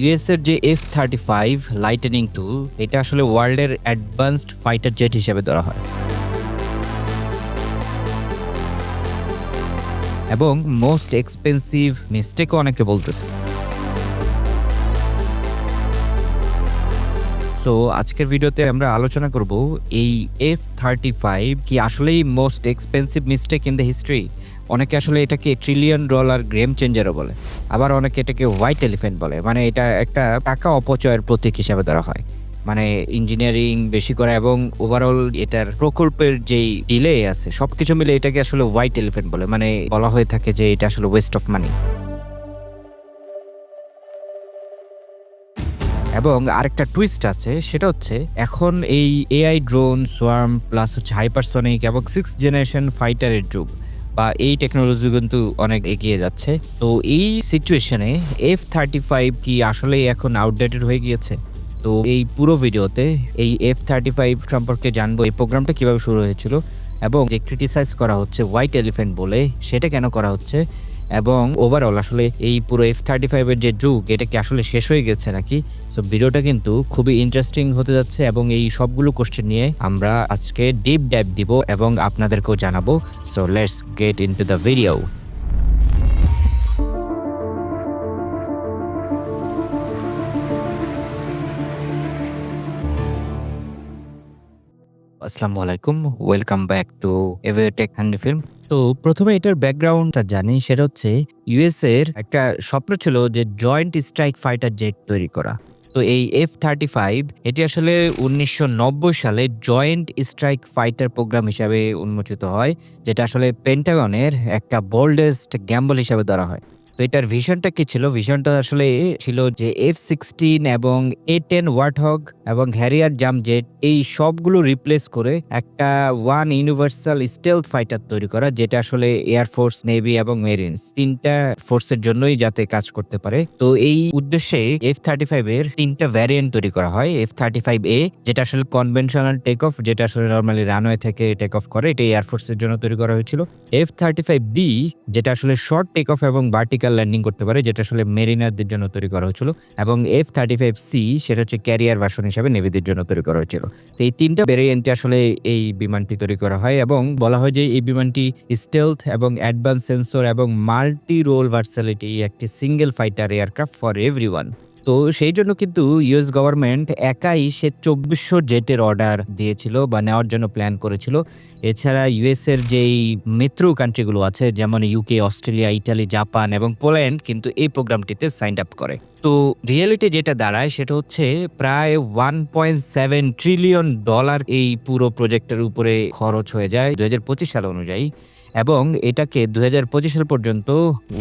US এর যে F thirty five lightning two এটা আসলে ওয়ার্ল্ডের অ্যাডভান্সড ফাইটার জেট হিসেবে ধরা হয়। এবং মোস্ট এক্সপেন্সিভ মিস্টেকও অনেকে বলতেছে। সো আজকের ভিডিওতে আমরা আলোচনা করব এই এফ থার্টি ফাইভ কি আসলেই most expensive mistake in the history অনেকে আসলে এটাকে ট্রিলিয়ন ডলার গেম চেঞ্জারও বলে। আবার অনেকে এটাকে হোয়াইট এলিফেন্ট বলে। মানে এটা একটা টাকা অপচয়ের প্রতীক হিসাবে ধরা হয়। মানে ইঞ্জিনিয়ারিং বেশি করা এবং ওভারঅল এটার প্রকল্পের যেই ডিলে আছে, সবকিছু মিলে এটাকে আসলে হোয়াইট এলিফেন্ট বলে। মানে বলা হয়ে থাকে যে এটা আসলে ওয়েস্ট অফ মানি এবং আরেকটা টুইস্ট আছে, সেটা হচ্ছে এখন এই এআই ড্রোন সোয়ার্ম প্লাস হচ্ছে হাইপারসনিক এবং সিক্স জেনারেশন ফাইটারের যুগ। বা এই টেকনোলজি কিন্তু অনেক এগিয়ে যাচ্ছে। তো এই সিচুয়েশনে এফ থার্টি ফাইভ কি আসলে এখন আউটডেটেড হয়ে গিয়েছে? তো এই পুরো ভিডিওতে এই এফ থার্টি ফাইভ সম্পর্কে জানব। এই প্রোগ্রামটা কীভাবে শুরু হয়েছিল? এবং যে ক্রিটিসাইজ করা হচ্ছে হোয়াইট এলিফেন্ট বলে, সেটা কেন করা হচ্ছে? এবং ওভারঅল আসলে এই পুরো এফ থার্টি ফাইভের যে যুগ, এটা কি আসলে শেষ হয়ে গেছে নাকি? সো ভিডিওটা কিন্তু খুবই ইন্টারেস্টিং হতে যাচ্ছে এবং এই সবগুলো কোশ্চেন নিয়ে আমরা আজকে ডিপ ডাইভ দিব এবং আপনাদেরকেও জানাব। So let's get into the video আসসালামু আলাইকুম welcome back to Avitech handy film তো প্রথমে এটার ব্যাকগ্রাউন্ডটা জানি, সেটা হচ্ছে ইউএস এর একটা স্বপ্ন ছিল যে জয়েন্ট স্ট্রাইক ফাইটার জেট তৈরি করা। তো এই এফ থার্টি ফাইভ এটি আসলে উনিশশো নব্বই সালে জয়েন্ট স্ট্রাইক ফাইটার প্রোগ্রাম হিসাবে উন্মোচিত হয়, যেটা আসলে পেন্টাগনের একটা বোল্ডেস্ট গ্যাম্বল হিসাবে ধরা হয়। তো এটার ভিশনটা কি ছিল? ভিশনটা আসলে ছিল যে এফ সিক্সটিন এবং এ টেন ওয়ার্টহগ এবং হ্যারিয়ার জাম জেট এই সবগুলো রিপ্লেস করে একটা ওয়ান ইউনিভার্সাল স্টেলথ ফাইটার তৈরি করা, যেটা আসলে এয়ারফোর্স নেভি এবং মেরিনস তিনটা ফোর্সের জন্যই যাতে কাজ করতে পারে। তো এই উদ্দেশ্যে এফ থার্টি ফাইভ এর তিনটা ভ্যারিয়েন্ট তৈরি করা হয়। এফ থার্টি ফাইভ এ যেটা আসলে কনভেনশনাল টেক অফ যেটা আসলে নর্মালি রানওয়ে থেকে টেক অফ করে এটা এয়ারফোর্সের জন্য তৈরি করা হয়েছিল। এফ থার্টি ফাইভ বি যেটা আসলে শর্ট টেক অফ এবং ভার্টিক্যাল ল্যান্ডিং করতে পারে, যেটা আসলে মেরিনারদের জন্য তৈরি করা হয়েছিল, এবং এফ থার্টি ফাইভ সি সেটা হচ্ছে ক্যারিয়ার ভার্সন হিসাবে নেভিদের জন্য তৈরি করা হয়েছিল। তো এই তিনটা ভেরিয়েন্টে আসলে এই বিমানটি তৈরি করা হয়, এবং বলা হয় যে এই বিমানটি স্টেলথ এবং অ্যাডভান্স সেন্সর এবং মাল্টি রোল ভার্সালিটি একটি single fighter aircraft for every তো সেই জন্য কিন্তু ইউএস গভর্নমেন্ট একাই সে চব্বিশশো জেটের অর্ডার দিয়েছিল বা নেওয়ার জন্য প্ল্যান করেছিল। এছাড়া ইউএস এর যেই মিত্র কান্ট্রিগুলো আছে, যেমন ইউকে অস্ট্রেলিয়া ইটালি জাপান এবং পোল্যান্ড কিন্তু এই প্রোগ্রামটিতে সাইন আপ করে। তো রিয়েলিটি যেটা দাঁড়ায় সেটা হচ্ছে প্রায় one point seven trillion dollar এই পুরো প্রজেক্টের উপরে খরচ হয়ে যায়। দুই হাজার পঁচিশ সাল অনুযায়ী এবং এটাকে দুই হাজার পঁচিশ সাল পর্যন্ত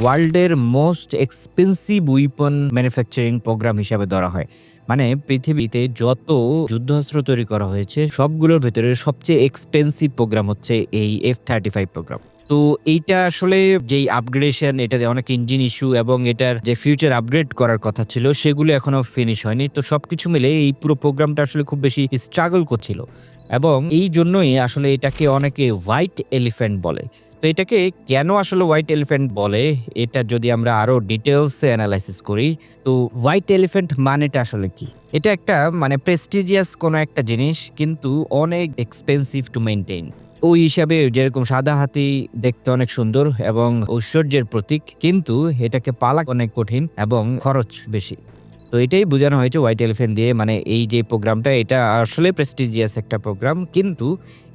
ওয়ার্ল্ডের most expensive weapon manufacturing program হিসাবে ধরা হয়। মানে পৃথিবীতে যত যুদ্ধাস্ত্র তৈরি করা হয়েছে, সবগুলোর ভেতরে সবচেয়ে এক্সপেন্সিভ প্রোগ্রাম হচ্ছে এই এফ থার্টি ফাইভ প্রোগ্রাম। তো এইটা আসলে যেই আপগ্রেডেশন এটাতে অনেক ইঞ্জিন ইস্যু এবং এটার যে ফিউচার আপগ্রেড করার কথা ছিল, সেগুলো এখনও ফিনিশ হয়নি। তো সবকিছু মিলে এই পুরো প্রোগ্রামটা আসলে খুব বেশি স্ট্রাগল করছিল এবং এই জন্যই আসলে এটাকে অনেকে হোয়াইট এলিফ্যান্ট বলে। তো এটাকে কেন আসলে হোয়াইট এলিফ্যান্ট বলে, এটা যদি আমরা আরও ডিটেলসে অ্যানালাইসিস করি, তো হোয়াইট এলিফ্যান্ট মানেটা আসলে কি? এটা একটা মানে প্রেস্টিজিয়াস কোনো একটা জিনিস, কিন্তু অনেক এক্সপেন্সিভ টু মেনটেন ওই হিসাবে যেরকম সাদা হাতি দেখতে অনেক সুন্দর এবং ঐশ্বর্যের প্রতীক, কিন্তু এটাকে পালা অনেক কঠিন এবং খরচ বেশি। তো এটাই বোঝানো হয়েছে হোয়াইট এলিফেন্ট দিয়ে মানে এই যে প্রোগ্রামটা, এটা আসলে প্রেস্টিজিয়াস একটা প্রোগ্রাম, কিন্তু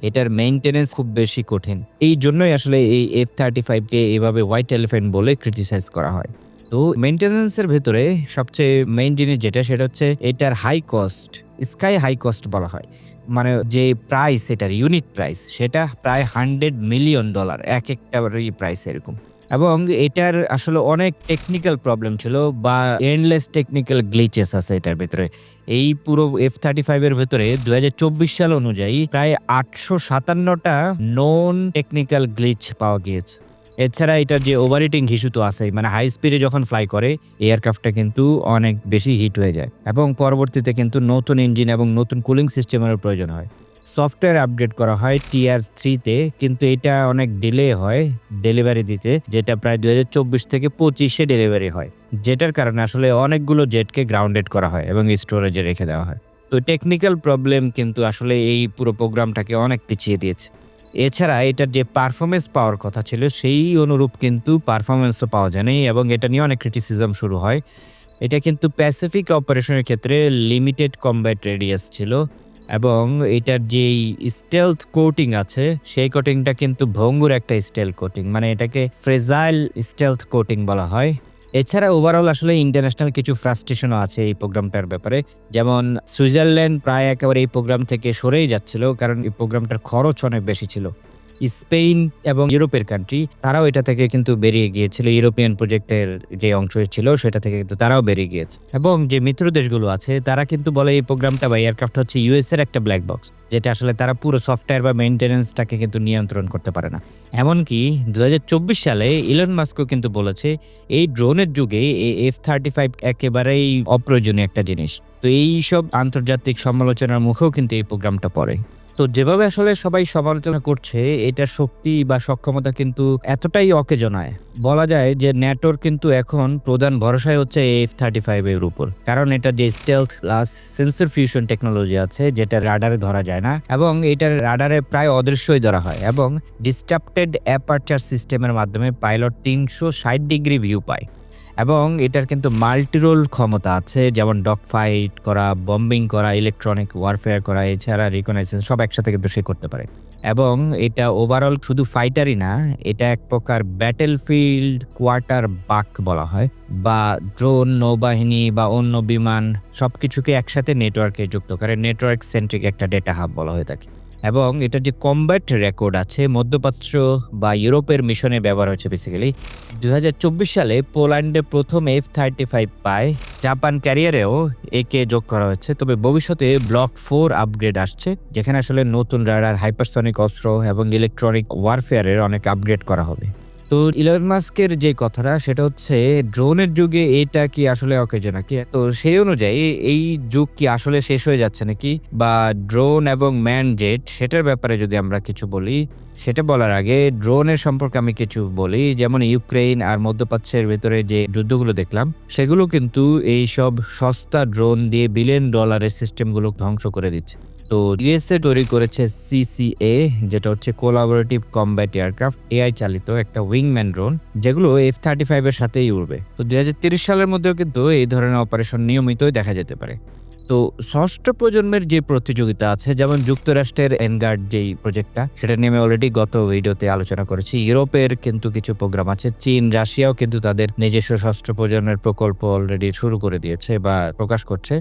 এটার মেইনটেনেন্স খুব বেশি কঠিন। এই জন্যই আসলে এই এফ থার্টি ফাইভকে এভাবে হোয়াইট এলিফেন্ট বলে ক্রিটিসাইজ করা হয়। তো মেনটেনেন্সের ভেতরে সবচেয়ে মেইন জিনিস যেটা, সেটা হচ্ছে এটার high cost sky high cost বলা হয়। মানে যে প্রাইস এটার ইউনিট প্রাইস সেটা প্রায় হান্ড্রেড মিলিয়ন ডলার এক একটা প্রাইস এরকম। এবং এটার আসলে অনেক টেকনিক্যাল প্রবলেম ছিল বা এন্ডলেস টেকনিক্যাল গ্লিচেস আছে এটার ভেতরে। এই পুরো এফ থার্টি ফাইভের ভেতরে দু হাজার চব্বিশ সাল অনুযায়ী প্রায় আটশো সাতান্নটা নন টেকনিক্যাল গ্লিচ পাওয়া গিয়েছে। এছাড়া এটার যে ওভারহিটিং ইস্যু তো আছে মানে হাই স্পিডে যখন ফ্লাই করে এয়ারক্রাফটটা কিন্তু অনেক বেশি হিট হয়ে যায়। এবং পরবর্তীতে কিন্তু নতুন ইঞ্জিন এবং নতুন কুলিং সিস্টেমের প্রয়োজন হয়। সফটওয়্যার আপডেট করা হয় টিআর থ্রিতে কিন্তু এটা অনেক ডিলে হয় ডেলিভারি দিতে, যেটা প্রায় দুই হাজার চব্বিশ থেকে পঁচিশে ডেলিভারি হয়। যেটার কারণে আসলে অনেকগুলো জেটকে গ্রাউন্ডেড করা হয় এবং স্টোরেজে রেখে দেওয়া হয়। তো টেকনিক্যাল প্রবলেম কিন্তু আসলে এই পুরো প্রোগ্রামটাকে অনেক পিছিয়ে দিয়েছে। এছাড়া এটার যে পারফরমেন্স পাওয়ার কথা ছিল, সেই অনুরূপ কিন্তু পারফরমেন্সও পাওয়া যায়নি এবং এটা নিয়ে অনেক ক্রিটিসিজম শুরু হয়। এটা কিন্তু প্যাসিফিক অপারেশনের ক্ষেত্রে লিমিটেড কম্ব্যাট রেডিয়াস ছিল এবং এটার যেই স্টেলথ কোটিং আছে, সেই কোটিংটা কিন্তু ভঙ্গুর একটা স্টেল কোটিং মানে এটাকে ফ্রেজাইল স্টেলথ কোটিং বলা হয়। এছাড়া ওভারঅল আসলে ইন্টারন্যাশনাল কিছু ফ্রাস্ট্রেশনও আছে এই প্রোগ্রামটার ব্যাপারে। যেমন সুইজারল্যান্ড প্রায় একেবারে এই প্রোগ্রাম থেকে সরেই যাচ্ছিল, কারণ এই প্রোগ্রামটার খরচ অনেক বেশি ছিল। স্পেন এবং ইউরোপের কান্ট্রি তারাও এটা থেকে কিন্তু বেরিয়ে গিয়েছিল। ইউরোপিয়ান প্রজেক্টের যে অংশ ছিল, সেটা থেকে কিন্তু তারাও বেরিয়ে গিয়েছে। এবং যে মিত্র দেশগুলো আছে, তারা কিন্তু বলে এই প্রোগ্রামটা বা এয়ারক্রাফট হচ্ছে ইউএস এর একটা ব্ল্যাক বক্স যেটা আসলে তারা পুরো সফটওয়্যার বা মেনটেন্যান্সটাকে কিন্তু নিয়ন্ত্রণ করতে পারে না। এমনকি দু হাজার চব্বিশ সালে ইলন মাস্কও কিন্তু বলেছে, এই ড্রোনের যুগে এই এফ থার্টি ফাইভ একেবারেই অপ্রয়োজনীয় একটা জিনিস। তো এই সব আন্তর্জাতিক সমালোচনার মুখেও কিন্তু এই প্রোগ্রামটা পড়ে। তো যেভাবে আসলে সবাই সমালোচনা করছে, এটার শক্তি বা সক্ষমতা কিন্তু এতটাই অকেজনায় বলা যায় যে ন্যাটোর কিন্তু এখন প্রধান ভরসায় হচ্ছে এফ থার্টি ফাইভ এর উপর। কারণ এটা যে stealth plus sensor fusion technology আছে, যেটা রাডারে ধরা যায় না, এবং এটার রাডারে প্রায় অদৃশ্যই ধরা হয়, এবং ডিস্টাপ্টেড অ্যাপারচার সিস্টেমের মাধ্যমে পাইলট তিনশো ষাট ডিগ্রি ভিউ পায়। এবং এটার কিন্তু মাল্টিরোল ক্ষমতা আছে, যেমন ডগ ফাইট করা, বম্বিং করা, ইলেকট্রনিক ওয়ারফেয়ার করা, এছাড়া রিকনাইজেশন সব একসাথে কিন্তু সে করতে পারে। এবং এটা ওভারঅল শুধু ফাইটারই না, এটা এক প্রকার ব্যাটেল ফিল্ড কোয়ার্টার বাক বলা হয়, বা ড্রোন নৌবাহিনী বা অন্য বিমান সব কিছুকে একসাথে নেটওয়ার্কে যুক্ত করে নেটওয়ার্ক সেন্ট্রিক একটা ডেটা হাব বলা হয়ে থাকে। এবং এটার যে কম্ব্যাট রেকর্ড আছে, মধ্যপ্রাচ্য বা ইউরোপের মিশনে ব্যবহার হয়েছে বেসিক্যালি দুই হাজার চব্বিশ সালে পোল্যান্ডে প্রথম এফ থার্টি ফাইভ পায়। জাপান ক্যারিয়ারেও একে যোগ করা হয়েছে তবে ভবিষ্যতে ব্লক ফোর আপগ্রেড আসছে, যেখানে আসলে নতুন রাডার হাইপারসনিক অস্ত্র এবং ইলেকট্রনিক ওয়ারফেয়ারের অনেক আপগ্রেড করা হবে। তো ইলন মাস্কের যে কথাটা, সেটা হচ্ছে ড্রোনের যুগে এটা কি আসলে অকেজো নাকি? তো সেই অনুযায়ী এই যুগ কি আসলে শেষ হয়ে যাচ্ছে নাকি? বা ড্রোন এবং ম্যান জেট সেটার ব্যাপারে যদি আমরা কিছু বলি সেটা বলার আগে ড্রোনের সম্পর্কে আমি কিছু বলি। যেমন ইউক্রেন আর মধ্যপ্রাচ্যের ভেতরে যে যুদ্ধগুলো দেখলাম, সেগুলো কিন্তু এই সব সস্তা ড্রোন দিয়ে বিলিয়ন ডলারের সিস্টেমগুলো ধ্বংস করে দিচ্ছে। তো ইউএসএ তৈরি করেছে সিসিএ যেটা হচ্ছে কোলাবোরেটিভ কমব্যাট এয়ারক্রাফট এআই চালিত একটা উইংম্যান ড্রোন, যেগুলো এফ থার্টি ফাইভের সাথেই উড়বে। তো দুই সালের মধ্যেও কিন্তু এই ধরনের অপারেশন নিয়মিতই দেখা যেতে পারে। তো ষষ্ঠ প্রজন্মের যে প্রতিযোগিতা আছে, যেমন যুক্তরাষ্ট্রের এনগার্ড যেই প্রজেক্টটা সেটা নিয়ে আমি অলরেডি গত ভিডিওতে আলোচনা করেছি। ইউরোপের কিন্তু কিছু প্রোগ্রাম আছে, চীন, রাশিয়াও কিন্তু তাদের নিজস্ব ষষ্ঠ প্রজন্মের প্রকল্প অলরেডি শুরু করে দিয়েছে বা প্রকাশ করছে।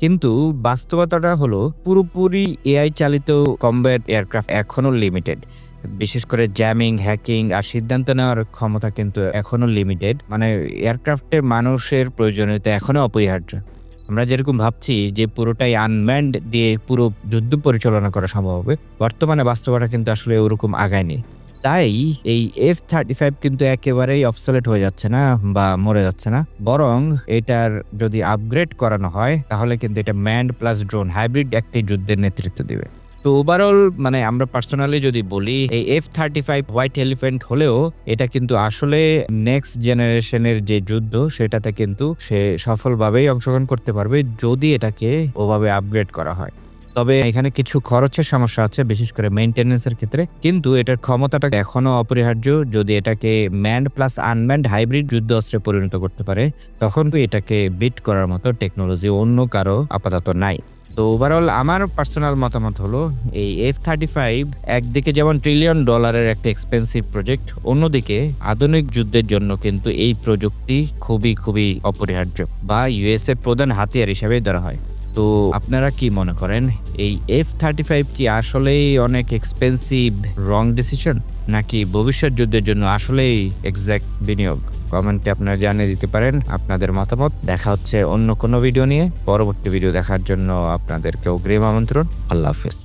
কিন্তু বাস্তবতাটা হলো, পুরোপুরি এআই চালিত কমব্যাট এয়ারক্রাফট এখনও লিমিটেড বিশেষ করে জ্যামিং হ্যাকিং আর সিদ্ধান্ত নেওয়ার ক্ষমতা কিন্তু এখনও লিমিটেড মানে এয়ারক্রাফটের মানুষের প্রয়োজনীয়তা এখনও অপরিহার্য। আমরা যেরকম ভাবছি যে পুরোটাই আনম্যান্ড দিয়ে পুরো যুদ্ধ পরিচালনা করা সম্ভব হবে, বর্তমানে বাস্তবতা কিন্তু আসলে ওরকম আগায়নি। তাই এই এফ থার্টি ফাইভ কিন্তু একেবারেই অফসলেট হয়ে যাচ্ছে না বা মরে যাচ্ছে না। বরং এটার যদি আপগ্রেড করানো হয়, তাহলে কিন্তু এটা ম্যান্ড প্লাস ড্রোন হাইব্রিড একটি যুদ্ধের নেতৃত্ব দিবে। তো ওভারঅল মানে আমরা পার্সোনালি যদি বলি, এই F thirty five white elephant হলেও এটা কিন্তু আসলে নেক্সট জেনারেশনের যে যুদ্ধ, সেটাতে কিন্তু সে সফলভাবেই অংশগ্রহণ করতে পারবে যদি এটাকে ওভাবে আপগ্রেড করা হয়। তবে এখানে কিছু খরচের সমস্যা আছে, বিশেষ করে মেনটেন্যান্সের ক্ষেত্রে। কিন্তু এটার ক্ষমতাটা এখনও অপরিহার্য। যদি এটাকে ম্যান্ড প্লাস আনম্যান্ড হাইব্রিড যুদ্ধ অস্ত্রে পরিণত করতে পারে, তখন এটাকে বিট করার মতো টেকনোলজি অন্য কারও আপাতত নাই। তো ওভারঅল আমার পার্সোনাল মতামত হলো, এই এফ থার্টি ফাইভ একদিকে যেমন ট্রিলিয়ন ডলারের একটা এক্সপেন্সিভ প্রজেক্ট অন্যদিকে আধুনিক যুদ্ধের জন্য কিন্তু এই প্রযুক্তি খুবই খুবই অপরিহার্য বা ইউএসএ প্রধান হাতিয়ার হিসাবে ধরা হয়। তো আপনারা কি মনে করেন, এই এফ থার্টি ফাইভ কি আসলেই অনেক এক্সপেন্সিভ রং ডিসিশন নাকি ভবিষ্যৎ যুদ্ধের জন্য আসলেই এক্স্যাক্ট বিনিয়োগ? কমেন্টে আপনারা জানিয়ে দিতে পারেন আপনাদের মতামত। দেখা হচ্ছে অন্য কোনো ভিডিও নিয়ে। পরবর্তী ভিডিও দেখার জন্য আপনাদেরকে অগ্রিম আমন্ত্রণ। আল্লাহ হাফেজ।